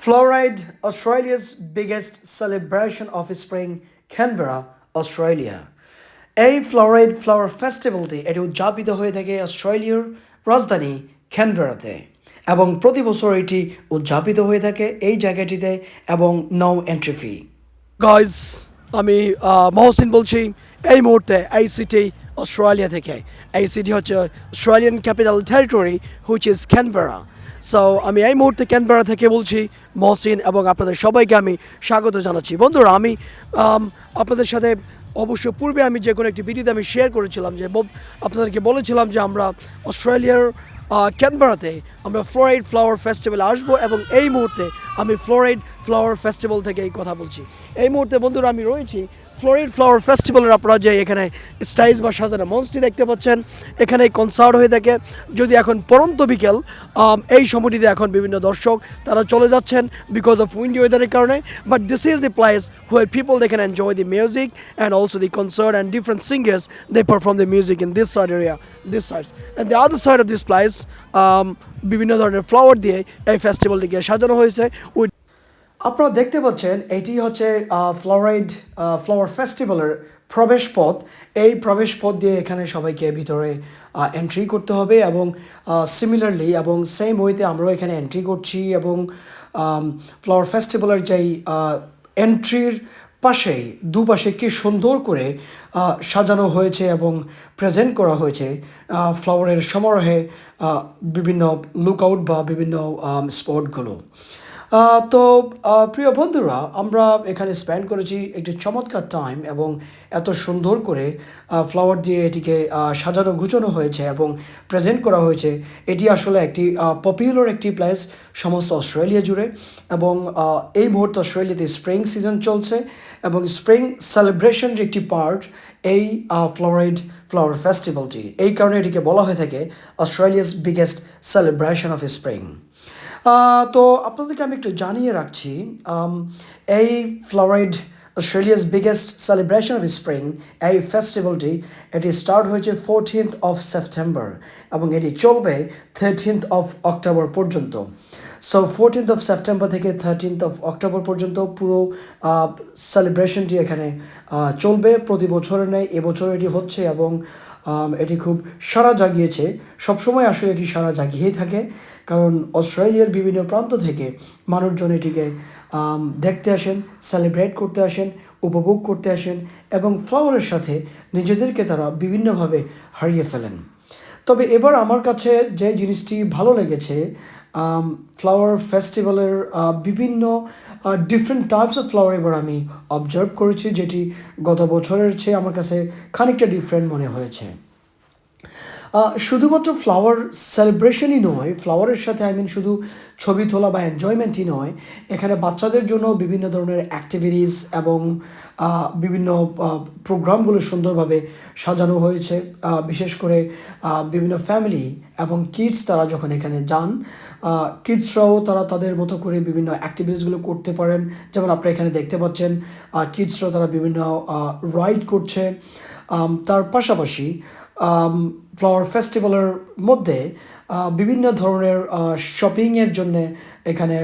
Fluoride, Australia's biggest celebration of spring, Canberra, Australia. এই Floriade flower ফেস্টিভ্যালটি এটি উদযাপিত হয়ে থাকে অস্ট্রেলিয়ার রাজধানী ক্যানবেরাতে এবং প্রতি বছর এটি উদযাপিত হয়ে থাকে এই জায়গাটিতে এবং নো এন্ট্রি ফি গাইজ আমি মহসিন বলছি এই মুহূর্তে এই সিটি অস্ট্রেলিয়া থেকে। এই সিটি হচ্ছে Australian capital territory which is Canberra so আমি এই মুহূর্তে ক্যানবেরা থেকে বলছি, মহসিন এবং আপনাদের সবাইকে আমি স্বাগত জানাচ্ছি। বন্ধুরা, আমি আপনাদের সাথে অবশ্য পূর্বে আমি যে কোনো একটি ভিডিওতে আমি শেয়ার করেছিলাম যে আপনাদেরকে বলেছিলাম যে আমরা অস্ট্রেলিয়ার ক্যানবেরাতে আমরা ফ্লোরাইড ফ্লাওয়ার ফেস্টিভ্যালে আসব এবং এই মুহূর্তে আমি ফ্লোরাইড ফ্লাওয়ার ফেস্টিভ্যাল থেকে এই কথা বলছি। এই মুহূর্তে বন্ধুরা আমি রয়েছি ফ্লোরিড ফ্লাওয়ার ফেস্টিভ্যালের আপনারা যে এখানে স্টাইজ বা সাজানো মঞ্চটি দেখতে পাচ্ছেন। এখানে কনসার্ট হয়ে থাকে। যদি এখন পরন্ত বিকেল এই সময়টিতে এখন বিভিন্ন দর্শক তারা চলে যাচ্ছেন বিকজ অফ উইন্ডি ওয়েদারের কারণে। But this is the place where people they can enjoy the music and also the concert and different singers they perform the music in this side area this side and the other side of this place বিভিন্ন ধরনের flower দিয়ে এই ফেস্টিভ্যালটিকে সাজানো হয়েছে। With আপনারা দেখতে পাচ্ছেন, এটি হচ্ছে ফ্লোরাইড ফ্লাওয়ার ফেস্টিভ্যালের প্রবেশ পথ। এই প্রবেশ পথ দিয়ে এখানে সবাইকে ভিতরে এন্ট্রি করতে হবে এবং সিমিলারলি এবং সেম ওয়েতে আমরাও এখানে এন্ট্রি করছি এবং ফ্লাওয়ার ফেস্টিভ্যালের যেই এন্ট্রির পাশেই, দুপাশে কি সুন্দর করে সাজানো হয়েছে এবং প্রেজেন্ট করা হয়েছে ফ্লাওয়ারের সমারোহে বিভিন্ন লুকআউট বা বিভিন্ন স্পটগুলো তো প্রিয় বন্ধুরা, আমরা এখানে স্পেন্ড করেছি একটি চমৎকার টাইম এবং এত সুন্দর করে ফ্লাওয়ার দিয়ে এটিকে সাজানো, গুছানো হয়েছে এবং প্রেজেন্ট করা হয়েছে। এটি আসলে একটি পপুলার একটি প্লেস সমস্ত অস্ট্রেলিয়া জুড়ে এবং এই মুহূর্তে অস্ট্রেলিয়াতে স্প্রিং সিজন চলছে এবং স্প্রিং সেলিব্রেশনের একটি পার্ট এই ফ্লোরাইড ফ্লাওয়ার ফেস্টিভ্যালটি এই কারণে এটিকে বলা হয়ে থাকে Australia's biggest celebration of spring তো আপনাদেরকে আমি একটু জানিয়ে রাখছি এই Floriade Australia's biggest celebration of spring এই ফেস্টিভ্যালটি এটি স্টার্ট হয়েছে ফোরটিন্থ অফ সেপ্টেম্বর এবং এটি চলবে থার্টিন্থ অফ অক্টোবর পর্যন্ত। সো ফোরটিন্থ অফ সেপ্টেম্বর থেকে থার্টিন্থ অফ অক্টোবর পর্যন্ত পুরো সেলিব্রেশনটি এখানে চলবে। প্রতি বছরের নেয়, এবছর এটি হচ্ছে এবং এটি খুব সাড়া জাগিয়েছে। সবসময় আসলে এটি সাড়া জাগিয়েই থাকে, কারণ অস্ট্রেলিয়ার বিভিন্ন প্রান্ত থেকে মানুষজন এটিকে দেখতে আসেন, সেলিব্রেট করতে আসেন, উপভোগ করতে আসেন এবং ফ্লাওয়ারের সাথে নিজেদেরকে তারা বিভিন্নভাবে হারিয়ে ফেলেন। তবে এবার আমার কাছে যে জিনিসটি ভালো লেগেছে ফ্লাওয়ার ফেস্টিভ্যালের বিভিন্ন ডিফারেন্ট টাইপস অফ ফ্লাওয়ার এবার আমি অবজার্ভ করেছি, যেটি গত বছরের চেয়ে আমার কাছে খানিকটা ডিফারেন্ট মনে হয়েছে। শুধুমাত্র ফ্লাওয়ার সেলিব্রেশনই নয় ফ্লাওয়ারের সাথে আই মিন শুধু ছবি তোলা বা এনজয়মেন্টই নয়, এখানে বাচ্চাদের জন্য বিভিন্ন ধরনের অ্যাক্টিভিটিস এবং বিভিন্ন প্রোগ্রামগুলো সুন্দরভাবে সাজানো হয়েছে। বিশেষ করে বিভিন্ন ফ্যামিলি এবং কিডস তারা যখন এখানে যান কিডসরাও তারা তাদের মতো করে বিভিন্ন অ্যাক্টিভিটিসগুলো করতে পারেন। যেমন আপনারা এখানে দেখতে পাচ্ছেন কিডসরাও তারা বিভিন্ন রাইড করছে। তার পাশাপাশি ফ্লাওয়ার ফেস্টিভ্যালের মধ্যে বিভিন্ন ধরনের শপিংয়ের জন্য এখানে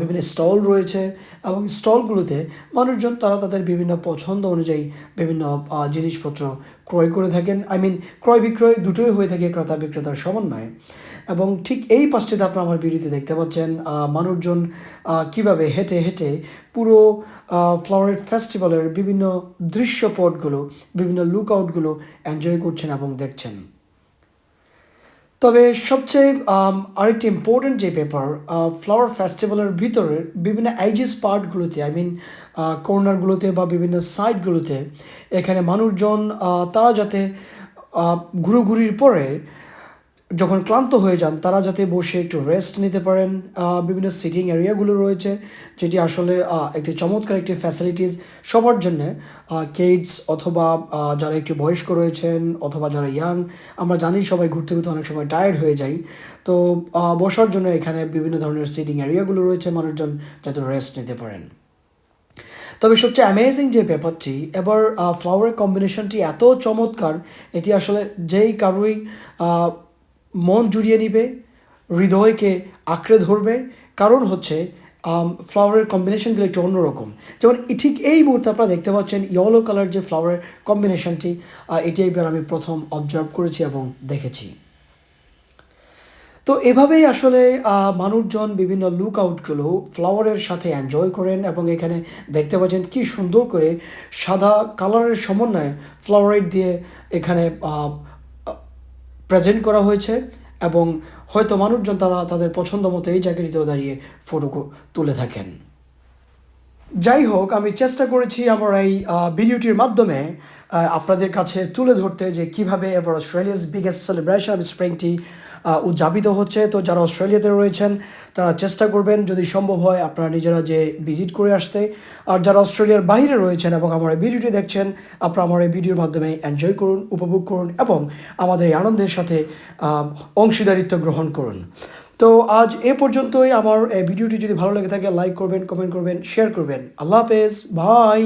বিভিন্ন স্টল রয়েছে এবং স্টলগুলোতে মানুষজন তারা তাদের বিভিন্ন পছন্দ অনুযায়ী বিভিন্ন জিনিসপত্র ক্রয় করে থাকেন। আই মিন ক্রয় বিক্রয় দুটোই হয়ে থাকে ক্রেতা বিক্রেতার সমন্বয়ে। এবং ঠিক এই পাশটিতে আপনারা আমার ভিডিওতে দেখতে পাচ্ছেন মানুষজন কীভাবে হেঁটে হেঁটে পুরো ফ্লাওয়ারেট ফেস্টিভ্যালের বিভিন্ন দৃশ্যপটগুলো, বিভিন্ন লুকআউটগুলো এনজয় করছেন এবং দেখছেন। তবে সবচেয়ে আরেকটি ইম্পর্টেন্ট যে পেপার ফ্লাওয়ার ফেস্টিভ্যালের ভিতরে বিভিন্ন আইজিস পার্টগুলোতে আই মিন কর্নারগুলোতে বা বিভিন্ন সাইডগুলোতে এখানে মানুষজন তারা যাতে ঘুরোঘুরির পরে যখন ক্লান্ত হয়ে যান, তারা যাতে বসে একটু রেস্ট নিতে পারেন। বিভিন্ন সিটিং এরিয়াগুলো রয়েছে, যেটি আসলে একটি চমৎকার একটি ফ্যাসিলিটিস সবার জন্য। কিডস অথবা যারা একটু বয়স্ক রয়েছেন অথবা যারা ইয়াং আমরা জানি সবাই ঘুরতে ঘুরতে অনেক সময় টায়ার্ড হয়ে যাই। তো বসার জন্য এখানে বিভিন্ন ধরনের সিটিং এরিয়াগুলো রয়েছে মানুষজন যাতে রেস্ট নিতে পারেন। তবে সবচেয়ে অ্যামেজিং যে ব্যাপারটি, এবার ফ্লাওয়ারের কম্বিনেশনটি এত চমৎকার, এটি আসলে যেই কারোই মন জুড়িয়ে নিবে, হৃদয়কে আঁকড়ে ধরবে। কারণ হচ্ছে ফ্লাওয়ারের কম্বিনেশনগুলো একটু অন্যরকম। যেমন ঠিক এই মুহূর্তে আপনারা দেখতে পাচ্ছেন ইয়েলো কালার যে ফ্লাওয়ারের কম্বিনেশনটি এটি এবার আমি প্রথম অবজার্ভ করেছি এবং দেখেছি। তো এভাবেই আসলে মানুষজন বিভিন্ন লুক আউটগুলো ফ্লাওয়ারের সাথে এনজয় করেন এবং এখানে দেখতে পাচ্ছেন কি সুন্দর করে সাদা কালারের সমন্বয়ে ফ্লাওয়ারেট দিয়ে এখানে প্রেজেন্ট করা হয়েছে এবং হয়তো মানুষজন তারা তাদের পছন্দ মতো এই জায়গাটিতেও দাঁড়িয়ে ফটো তুলে থাকেন। যাই হোক, আমি চেষ্টা করেছি আমার এই ভিডিওটির মাধ্যমে আপনাদের কাছে তুলে ধরতে যে কীভাবে ever Australia's biggest celebration of স্প্রিংটি উদযাপিত হচ্ছে। তো যারা অস্ট্রেলিয়াতে রয়েছেন, তারা চেষ্টা করবেন যদি সম্ভব হয় আপনারা নিজেরা যে ভিজিট করে আসতে। আর যারা অস্ট্রেলিয়ার বাইরে রয়েছেন এবং আমার এই ভিডিওটি দেখছেন, আপনারা আমার এই ভিডিওর মাধ্যমে এনজয় করুন, উপভোগ করুন এবং আমাদের এই আনন্দের সাথে অংশীদারিত্ব গ্রহণ করুন। তো আজ এ পর্যন্তই। আমার এই ভিডিওটি যদি ভালো লেগে থাকে লাইক করবেন কমেন্ট করবেন শেয়ার করবেন। আল্লাহ হাফেজ। বাই